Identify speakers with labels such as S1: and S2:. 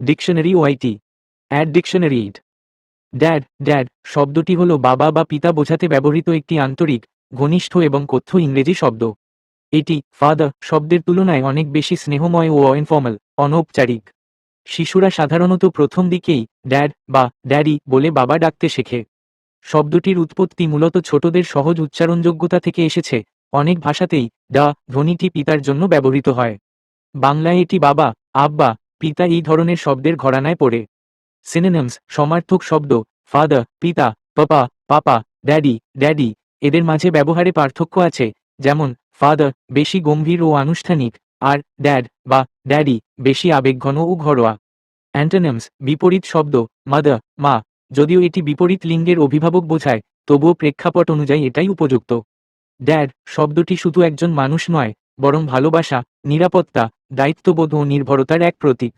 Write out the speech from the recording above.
S1: Dictionary ওআইটি add dictionary ইড dad dad শব্দটি হল বাবা বা পিতা বোঝাতে ব্যবহৃত একটি আন্তরিক, ঘনিষ্ঠ এবং কথ্য ইংরেজি শব্দ। এটি ফাদার শব্দের তুলনায় অনেক বেশি স্নেহময় ও ইনফর্মাল অনৌপচারিক। শিশুরা সাধারণত প্রথম দিকেই ড্যাড বা ড্যাডি বলে বাবা ডাকতে শেখে। শব্দটির উৎপত্তি মূলত ছোটদের সহজ উচ্চারণযোগ্যতা থেকে এসেছে, অনেক ভাষাতেই ডা ধ্বনিটি পিতার জন্য ব্যবহৃত হয়। বাংলায় এটি বাবা, আব্বা পিতা এই ধরনের শব্দের ঘরানায় পড়ে। সিনেনমস সমার্থক শব্দ ফাদার পিতা পাপা পাপা ড্যাডি ড্যাডি এদের মাঝে ব্যবহারে পার্থক্য আছে, যেমন ফাদার বেশি গম্ভীর ও আনুষ্ঠানিক, আর ড্যাড বা ড্যাডি বেশি আবেগঘন ও ঘরোয়া। অ্যান্টোনিমস বিপরীত শব্দ মাদার মা। যদিও এটি বিপরীত লিঙ্গের অভিভাবক বোঝায়, তবুও প্রেক্ষাপট অনুযায়ী এটাই উপযুক্ত। ড্যাড শব্দটি শুধু একজন মানুষ নয় বরং ভালোবাসা নিরাপত্তা দায়িত্ববোধ ও নির্ভরতার এক প্রতীক।